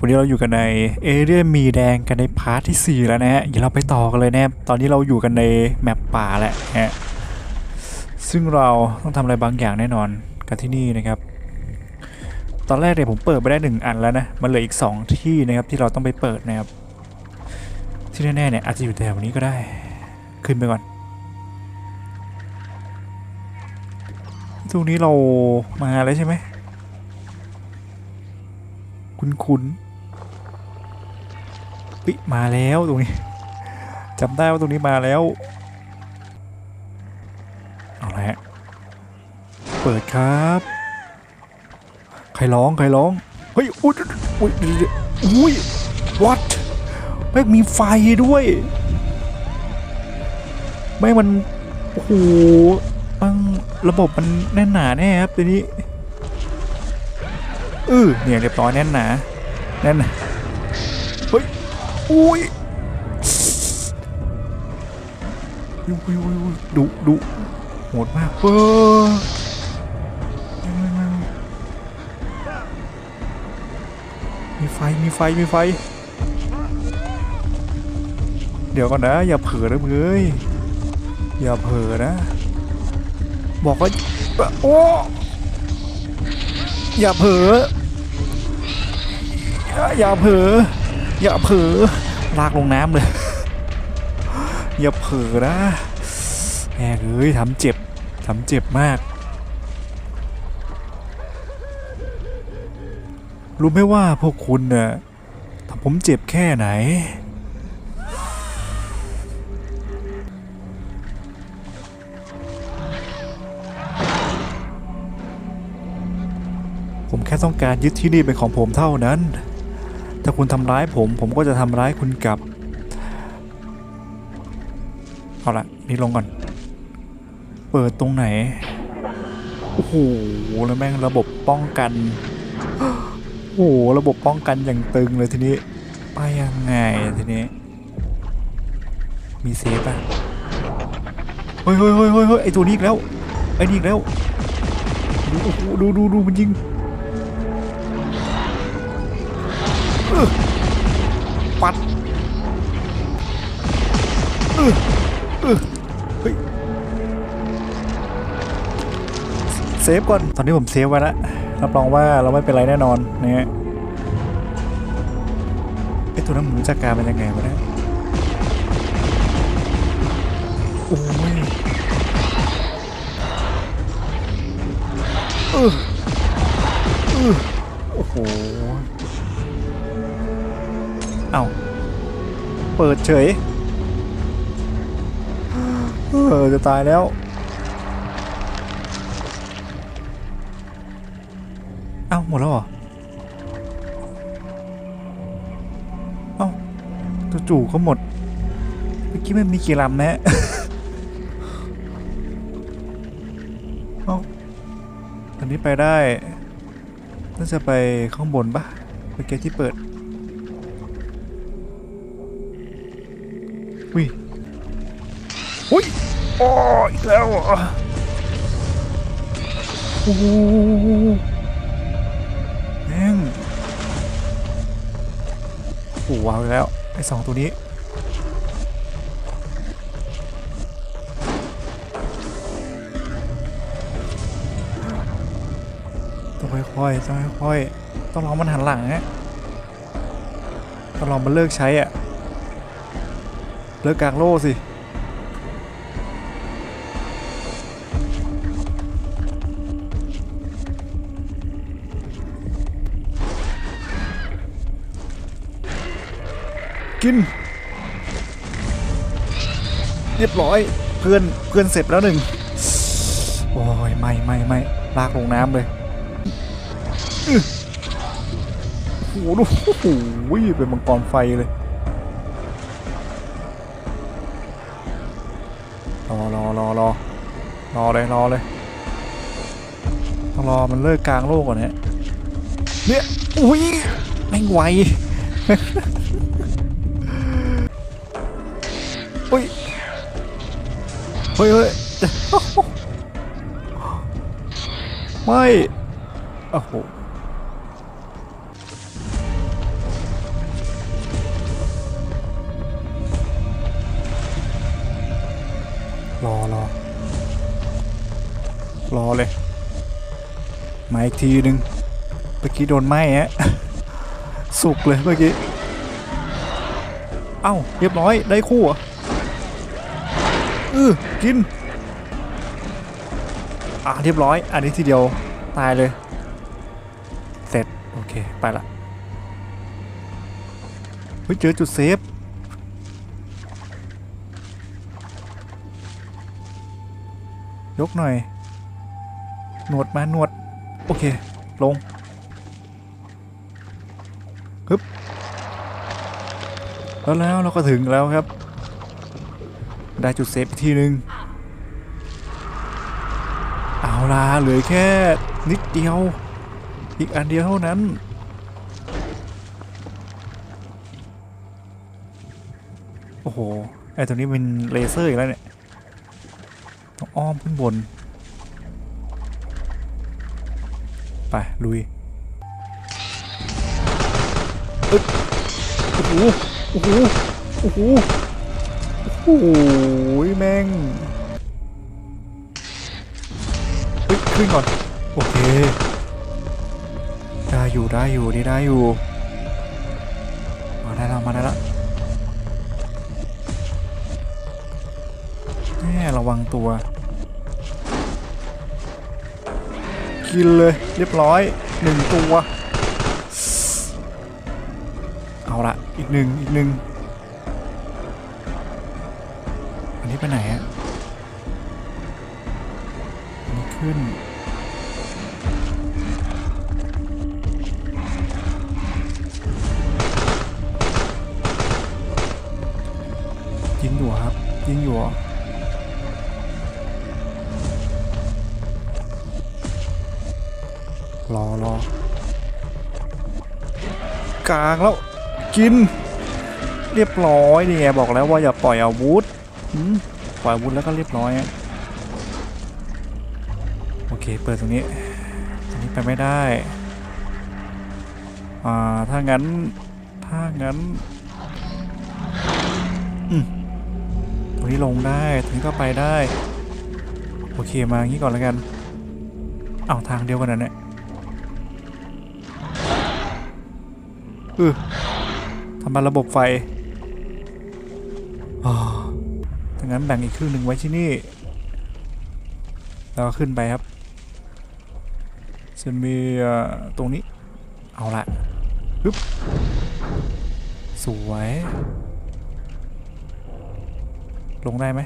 วันนี้เราอยู่กันในเอเรียมีแดงกันในพาร์ทที่ 4 แล้วนะฮะเดี๋ยวเราไปต่อกันเลยนะครับตอนนี้เราอยู่กันในแมปป่าแหละฮะซึ่งเราต้องทำอะไรบางอย่างแน่นอนกับที่นี่นะครับ ตอนแรกเนี่ยผมเปิดไปได้หนึ่งอันแล้วนะ มันเหลืออีก 2 ที่นะครับที่เราต้องไปเปิดนะครับ ที่แน่ๆเนี่ยอาจจะอยู่แถวนี้ก็ได้ ขึ้นไปก่อน ตรงนี้เรามาแล้วใช่ไหมคุณคุณ ปิมาแล้วตรงนี้จำได้ว่าตรงนี้มาแล้วเอาละฮะเปิดครับ ใครร้องใครร้องเฮ้ยอุ้ยอุ้ยอุ้ย what แม่งมีไฟด้วยแม่งมันโอ้โหมันระบบมันแน่นหนาแน่ครับตัวนี้เออเนี่ยเรียบร้อยแน่นหนาแน่นหนา อุ้ยอุ้ยอุ้ยอุ้ยอุ้ยดุดุโหดมากเออมีไฟ มีไฟ มีไฟ เดี๋ยวก่อนนะ อย่าเผลอนะมึงเอ้ยอย่าเผลอนะ บอกว่าโอ้อย่าเผลออย่าอย่าเผลอ อย่าเผลอลากลงน้ำเลย อย่าเผลอนะแหกเอ้ยทำเจ็บทำเจ็บมากรู้ไหมว่าพวกคุณน่ะทำผมเจ็บแค่ไหน ผมแค่ต้องการยึดที่นี่เป็นของผมเท่านั้น ถ้าคุณทำร้ายผม ผมก็จะทำร้ายคุณกลับ เอาละนี่ลงก่อน เปิดตรงไหน โอ้โห แล้วแม่งระบบป้องกัน โอ้โห ระบบป้องกันอย่างตึงเลยทีนี้ ไปยังไงทีนี้ มีเซฟป่ะ เฮ้ยเฮ้ยเฮ้ยเฮ้ยเฮ้ยไอตัวนี้อีกแล้ว ไอนี่อีกแล้ว ดูดูดูดูมันยิง ซฟก่อน ตอนนี้ผมเซฟไว้แล้วรับรองว่าเราไม่เป็นไรแน่นอนนะฮะไอตัวนั้นมันจักการเป็นยังไงวะเนี่ยโอ้ยเออเออโอ้โห เอ้าเปิดเฉย เออ จะตายแล้ว หมดแล้วเหรอ เอ้าจู่ๆก็หมด เมื่อกี้ไมันมีกี่ลำนะเอ้าอันนี้ไปได้ น่าจะไปข้างบนปะเมื่อกี้ที่เปิดอุ้ยอุ้ยอ๋ออีกแล้วเหรอโอ้ โอ้ว้าวอีกแล้ว ไอ้สองตัวนี้ ต้องค่อยๆ ต้องค่อยๆ ต้องลองมันหันหลังฮะต้องลองมันเลิกใช้อะเลิกกางโล่สิ กิน เรียบร้อยเพื่อนเพื่อนเสร็จแล้วหนึ่งโอ้ยไม่ไม่ไม่ลากลงน้ำเลยโอ้โหดูโอ้โหเป็นมังกรไฟเลยรอรอรอรอรอเลยรอเลยต้องรอมันเลิกกลางโลกก่อนเนี่ยเนี่ยอุ้ยแม่งไว อุ้ยเฮ้ยเฮ้ยไม่โอ้โหรอรอรอเลยมาอีกทีหนึ่งเมื่อกี้โดนไหม้ฮะสุกเลยเมื่อกี้ เอ้า เรียบร้อยได้คู่อะ อือกิน อะเรียบร้อย อันนี้ทีเดียวตายเลย เสร็จ โอเค ไปละ เฮ้ย เจอจุดเซฟ ยกหน่อย หนวดมาหนวด โอเค ลงฮึบแล้วแล้วเราก็ถึงแล้วครับ ได้จุดเซฟอีกทีหนึ่งเอาล่ะเหลือแค่นิดเดียว อีกอันเดียวเท่านั้น โอ้โห ไอตัวนี้เป็นเลเซอร์อีกแล้วเนี่ย ต้องอ้อมขึ้นบน ไป ลุยอึ๊บโอ้โห โอ้โห โอ้โห หแม่งเฮ้ยขึ้นก่อน โอเค ได้อยู่ได้อยู่นี่ได้อยู่ มาได้แล้วมาได้แล้วแม่ระวังตัว กินเลยเรียบร้อยหนึ่งตัว เอาละอีกหนึ่งอีกหนึ่ง ไปไหนอะนี่ขึ้น ยิงอยู่ครับ ยิงอยู่รอรอรอกลางแล้วกิน เรียบร้อยนี่ไงบอกแล้วว่าอย่าปล่อยอาวุธ ปล่อยวุธแล้วก็เรียบร้อยโอเคเปิดตรงนี้ตรงนี้ไปไม่ได้อ่าถ้างั้นถ้างั้นอืมตรงนี้ลงได้ตรงนี้ก็ไปได้โอเคมางี้ก่อนแล้วกันเอาทางเดียวกันนะเนี่ยเออทำมาระบบไฟอ๋อ งั้นแบ่งอีกครึ่งหนึ่งไว้ที่นี่แล้วขึ้นไปครับจะมีตรงนี้ เอาละปึ๊บสวย ลงได้ไหม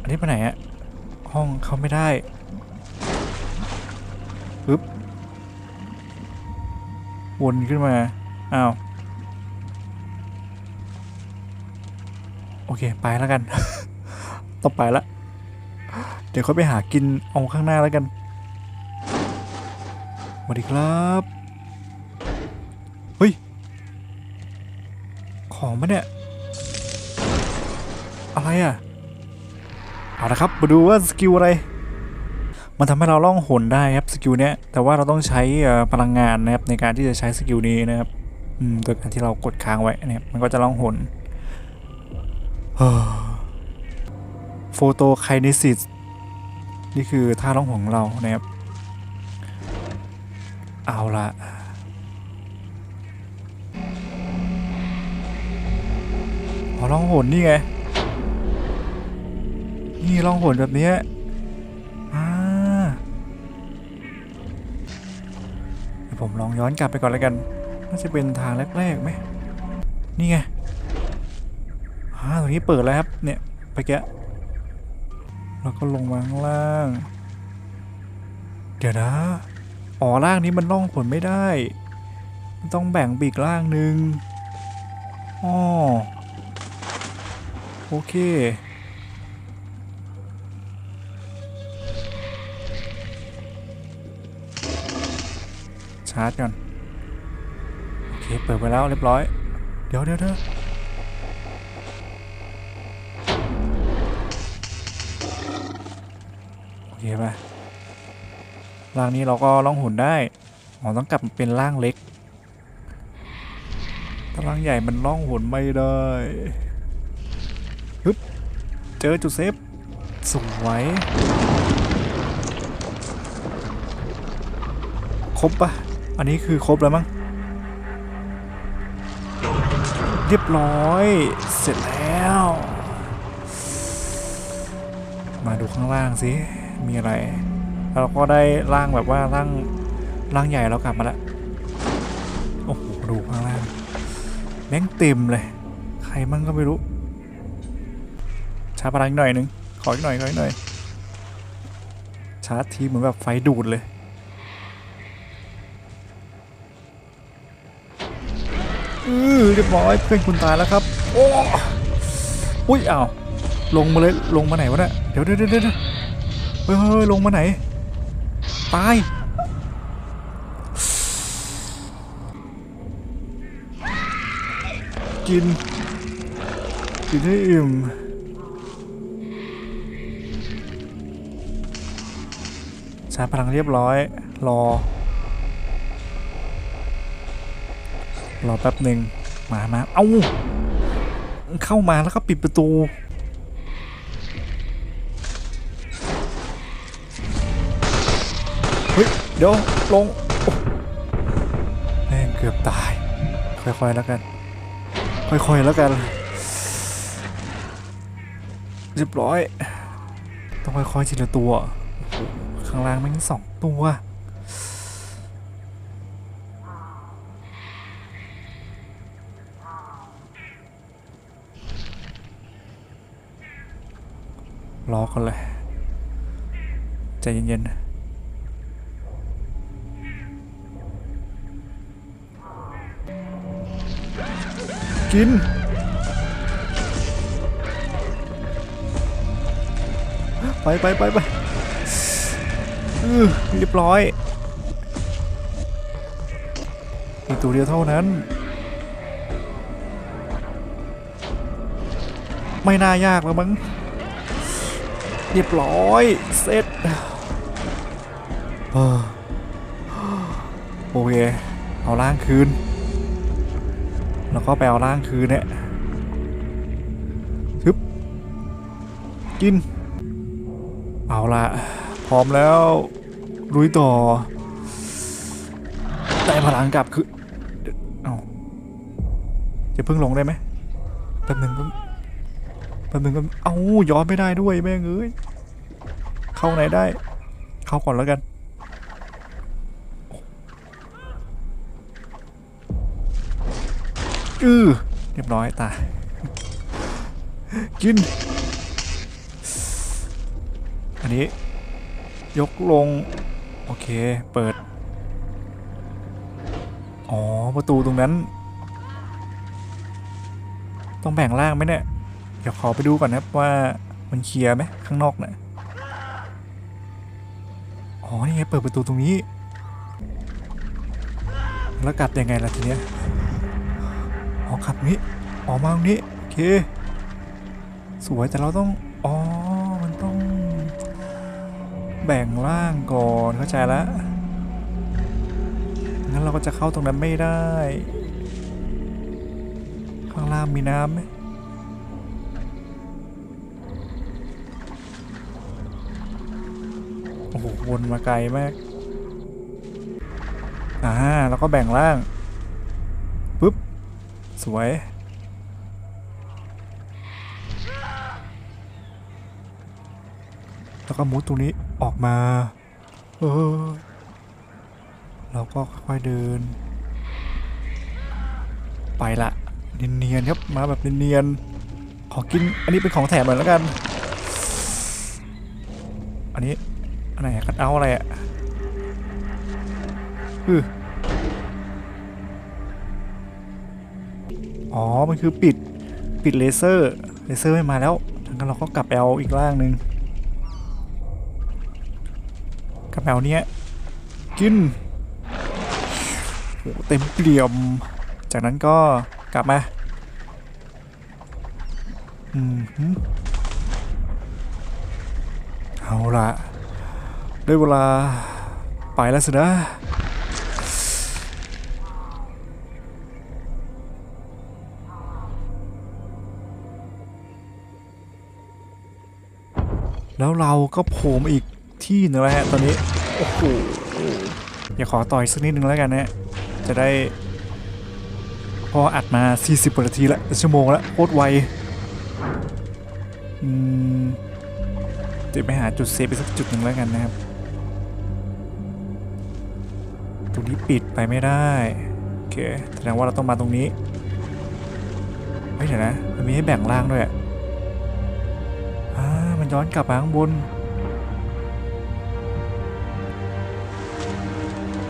อันนี้ไปไหนอะห้องเข้าไม่ได้ปึ๊บวนขึ้นมา อ้าว โอเค ไปแล้วกัน ต้องไปละ เดี๋ยวเขาไปหากินเอาข้างหน้าแล้วกันสวัสดีครับ เฮ้ย ของปะเนี่ย อะไรอะ เอาละครับ มาดูว่าสกิลอะไร มันทำให้เราล่องหนได้ครับสกิลเนี้ย แต่ว่าเราต้องใช้พลังงานนะครับในการที่จะใช้สกิลนี้นะครับ อืม โดยการที่เรากดค้างไว้นะครับ มันก็จะล่องหน โฟโตไคเนซิสนี่คือท่าล่องหนของเรานะครับ เอาละอ๋อล่องหนนี่ไง นี่ล่องหนแบบนี้อ่าเดี๋ยวผมลองย้อนกลับไปก่อนแล้วกัน น่าจะเป็นทางแรกๆไหม นี่ไง รงนี้เปิดแล้วครับ เนี่ยไปแกะแล้วก็ลงมาข้างล่าง เดี๋ยวนะอ๋อล่างนี้มันล่องหนไม่ได้มันต้องแบ่งปีกล่างหนึ่งอ๋อโอเคชาร์จก่อนโอเคเปิดไปแล้วเรียบร้อย เดี๋ยวเดี๋ยวเดี๋ยว คป่ะร่างนี้เราก็ล่องหุ่นได้อ๋อต้องกลับเป็นร่างเล็กถ้าร่างใหญ่มันล่องหุ่นไม่ได้ฮึบเจอจุดเซฟสวยครบปะอันนี้คือครบแล้วมั้ง เรียบร้อย เสร็จแล้ว มาดูข้างล่างสิ มีอะไร เราก็ได้ร่างแบบว่าร่างร่างใหญ่เรากลับมาล้วโอ้โหดูข้างล่างแม่งเต็มเลย ใครมั่งก็ไม่รู้ชาร์จพลังหน่อยนึงขออีกหน่อยขออีกหน่อยชาร์จทีเหมือนแบบไฟดูดเลยอือเรียบร้อยเพื่อนคุณตายแล้วครับ โอ้อุ้ยอ้าวลงมาเลยลงมาไหนวะเนี่ยเดี๋ยวเดี๋ยวเดี๋ยว เฮ้ยลงมาไหน ตาย กิน กินให้อิ่มชาร์จพลังเรียบร้อย รอ รอแป๊บหนึ่งมามาเอ้าเข้ามาแล้วก็ปิดประตู เดี๋ยวลงแม่งเกือบตาย ค่อยๆแล้วกัน ค่อยๆแล้วกันเรียบร้อย ต้องค่อยๆทีละตัว ข้างล่างแม่งสองตัวรอกันเลยใจเย็นๆนะ กิน ไปไปไปไปเรียบร้อยมีตัวเดียวเท่านั้น ไม่น่ายากแล้วมั้ง เรียบร้อย เสร็จโอเค เอาร่างคืน แล้วก็ไปเอาร่างคืนเนี่ยทึบกิน เอาละพร้อมแล้วลุยต่อ ได้พลังกลับคือเอาจะเพิ่งลงได้ไหมแป๊บหนึ่งแป๊บแป๊บหนึ่งแป๊บเอ้าย้อนไม่ได้ด้วยแม่งเอ้ยเข้าไหนได้ เข้าก่อนแล้วกัน อือเรียบร้อยตายกิน อันนี้ ยกลง โอเค เปิด อ๋อ ประตูตรงนั้น ต้องแบ่งล่างไหมเนี่ย เดี๋ยวขอไปดูก่อนนะว่ามันเคลียร์ไหมข้างนอกน่ะอ๋อ นี่ไงเปิดประตูตรงนี้ แล้วกลับยังไงล่ะทีเนี้ย อ๋อกลับนี้ออกมาตรงนี้โอเคสวยแต่เราต้องอ๋อมันต้อง แบ่งร่างก่อนเข้าใจแล้วงั้นเราก็จะเข้าตรงนั้นไม่ได้ ข้างล่างมีน้ำไหมโอ้โหวนมาไกลมากอ่าแล้วก็แบ่งร่าง สวย แล้วก็มุดตรงนี้ออกมา เออ เราก็ค่อยๆเดิน ไปละเนียนๆครับ มาแบบเนียนๆ ขอกิน อันนี้เป็นของแถมหน่อยแล้วกัน อันนี้ อันไหนคัดเอาอะไรอะอือ อ๋อ มันคือปิดปิดเลเซอร์ เลเซอร์ไม่มาแล้วงั้นเราก็กลับไปเอาอีกร่างหนึ่งกลับไปเอาเนี้ยกินโอ้เต็มเปี่ยม จากนั้นก็กลับมา อืมเอาละได้เวลาไปแล้วสินะ แล้วเราก็โผล่มาอีกที่หนึงแล้วฮะตอนนี้ โอ้โหอย่าขอต่อยสักนิดนึงแล้วกันนะฮะจะได้ พออัดมา 40กว่านาทีละชั่วโมงละโคตรไวอืมเดไปหาจุดเซฟไปสักจุดหนึ่งแล้วกันนะครับ ตรงนี้ปิดไปไม่ได้ โอเคแสดงว่าเราต้องมาตรงนี้เฮ้ยเดี๋ยวนะมันมีให้แบ่งล่างด้วยอะอ่า มันย้อนกลับมาข้างบน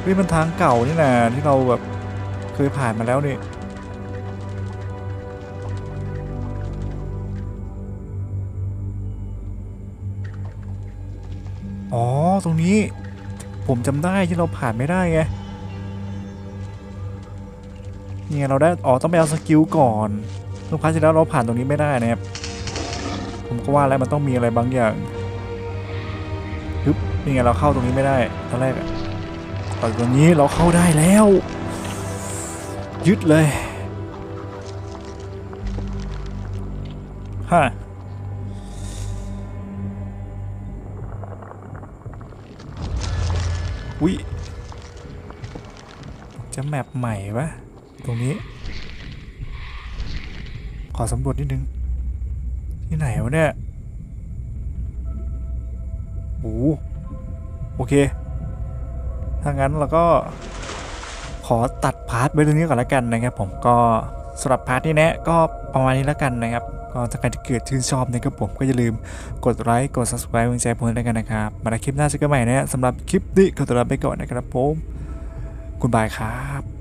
เฮ้ยมันทางเก่านี่นะที่เราแบบเคยผ่านมาแล้วนี่อ๋อตรงนี้ผมจำได้ที่เราผ่านไม่ได้ไงนี่เราได้อ๋อต้องไปเอาสกิลก่อนเมื่อพาร์ทที่แล้วเราผ่านตรงนี้ไม่ได้นะครับ ก็ว่าแล้วมันต้องมีอะไรบางอย่างปึ๊บนี่ไงเราเข้าตรงนี้ไม่ได้ตอนแรกอะตอนตรงนี้เราเข้าได้แล้ว ยึดเลยฮะวิจะแมปใหม่ปะตรงนี้ ขอสำรวจนิดนึง ที่ไหนวะเนี่ยโอ้โอเค ถ้างั้นเราก็ขอตัดพาร์ทไว้ตรงนี้ก่อนละกันนะครับ ผมก็สำหรับพาร์ทนี้นะก็ประมาณนี้แล้วกันนะครับ ก็ถ้าใครที่เกิดชื่นชอบนะครับผมก็อย่าลืมกดไลค์กด subscribe กำลังใจผมด้วยกันนะครับ มาในคลิปหน้าเจอกันใหม่นะฮะสำหรับคลิปนี้ก็ตัวลาไปก่อนนะครับผมคุณบายครับ